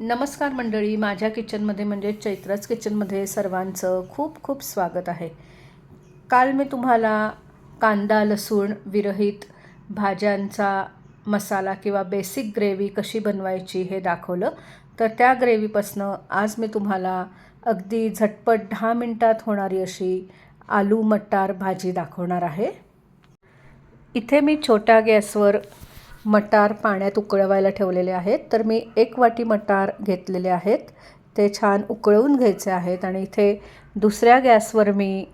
नमस्कार मंडळी माझ्या किचनमध्ये म्हणजे चैत्राच किचनमध्ये सर्वांचं खूप खूप स्वागत आहे. काल मी तुम्हाला कांदा लसूण विरहित भाज्यांचा मसाला किंवा बेसिक ग्रेव्ही कशी बनवायची हे दाखवलं. तर त्या ग्रेव्हीपासनं आज मी तुम्हाला अगदी झटपट दहा मिनटात होणारी अशी आलू मटार भाजी दाखवणार आहे. इथे मी छोट्या गॅसवर मटार पाण्यात उकळवायला ठेवलेले आहेत. तर मी एक वाटी मटार घेतलेले आहेत. ते छान उकळवून घ्यायचे आहेत आणि इथे दुसऱ्या गॅसवर मी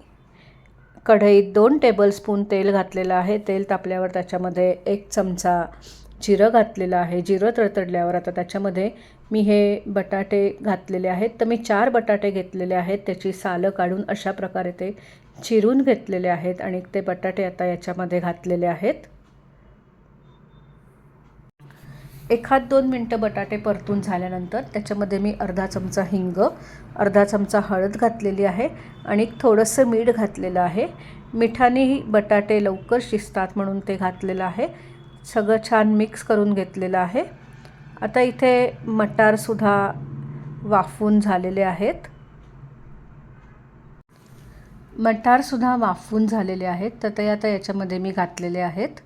कढईत दोन टेबलस्पून तेल घातलेलं आहे. तेल तापल्यावर त्याच्यामध्ये एक चमचा जिरं घातलेलं आहे. जिरं तडतडल्यावर आता त्याच्यामध्ये मी हे बटाटे घातलेले आहेत. तर मी चार बटाटे घेतलेले आहेत. त्याची सालं काढून अशा प्रकारे ते चिरून घेतलेले आहेत आणि ते बटाटे आता याच्यामध्ये घातलेले आहेत. एखाद दोन मिनटं बटाटे परतून झाल्यानंतर त्याच्यामध्ये मी अर्धा चमचा हिंग अर्धा चमचा हळद घातलेली आहे आणि थोडंसं मीठ घातलेलं आहे. मिठानेही बटाटे लवकर शिजतात म्हणून ते घातलेलं आहे. सगळं छान मिक्स करून घेतलेलं आहे. आता इथे मटारसुद्धा वाफून झालेले आहेत. मटारसुद्धा वाफून झालेले आहेत. तर ते आता याच्यामध्ये मी घातलेले आहेत.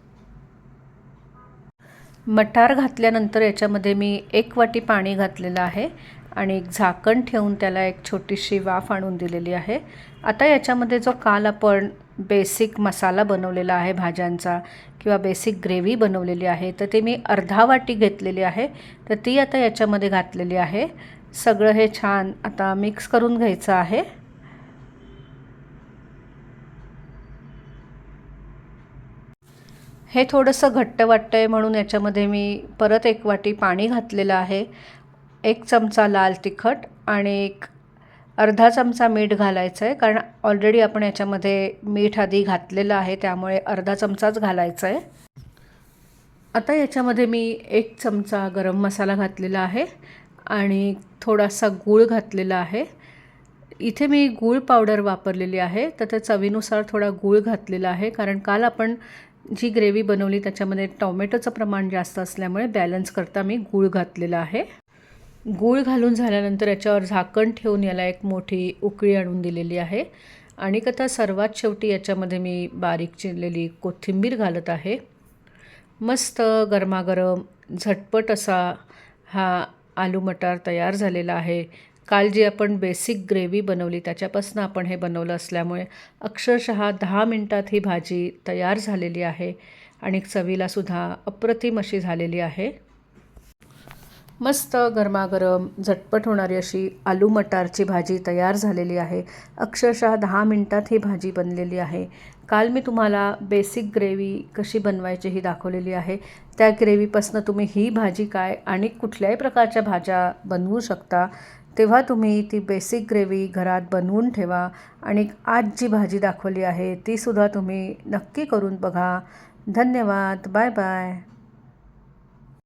मटार घातल्यानंतर याच्यामध्ये मी एक वाटी पाणी घातलेलं आहे आणि एक झाकण ठेवून त्याला एक छोटीशी वाफ आणून दिलेली आहे. आता याच्यामध्ये जो काल आपण बेसिक मसाला बनवलेला आहे भाज्यांचा किंवा बेसिक ग्रेव्ही बनवलेली आहे तर ते मी अर्धा वाटी घेतलेली आहे. तर ती आता याच्यामध्ये घातलेली आहे. सगळं हे छान आता मिक्स करून घ्यायचं आहे. हे थोडंसं घट्ट वाटतं आहे म्हणून याच्यामध्ये मी परत एक वाटी पाणी घातलेलं आहे. एक चमचा लाल तिखट आणि एक अर्धा चमचा मीठ घालायचं आहे कारण ऑलरेडी आपण याच्यामध्ये मीठ आधी घातलेलं आहे त्यामुळे अर्धा चमचाच घालायचा आहे आता याच्यामध्ये मी एक चमचा गरम मसाला घातलेला आहे आणि थोडासा गूळ घातलेला आहे. इथे मी गूळ पावडर वापरलेली आहे तर त्या चवीनुसार थोडा गूळ घातलेला आहे कारण काल आपण जी ग्रेव्ही बनवली त्याच्यामध्ये टॉमॅटोचं प्रमाण जास्त असल्यामुळे बॅलन्स करता मी गूळ घातलेला आहे. गूळ घालून झाल्यानंतर याच्यावर झाकण ठेवून याला एक मोठी उकळी आणून दिलेली आहे. आणि आता सर्वात शेवटी याच्यामध्ये मी बारीक चिरलेली कोथिंबीर घालत आहे. मस्त गरमागरम झटपट असा हा आलू मटार तयार झालेला आहे. काल जी आपण बेसिक ग्रेव्ही बनवली त्याच्यापासून आपण हे बनवलं असल्यामुळे अक्षरशः दहा मिनटात ही भाजी तयार झालेली आहे आणि चवीलासुद्धा अप्रतिम अशी झालेली आहे. मस्त गरमागरम झटपट होणारी अशी आलू मटारची भाजी तयार झालेली आहे. अक्षरशः दहा मिनटात ही भाजी बनलेली आहे. काल मी तुम्हाला बेसिक ग्रेव्ही कशी बनवायची ही दाखवलेली आहे. त्या ग्रेव्हीपासून तुम्ही ही भाजी काय आणि कुठल्याही प्रकारच्या भाज्या बनवू शकता. तेव्हा तुम्ही ती बेसिक ग्रेव्ही घरात बनवून ठेवा आणि आज जी भाजी दाखवली आहे तीसुद्धा तुम्ही नक्की करून बघा. धन्यवाद बाय बाय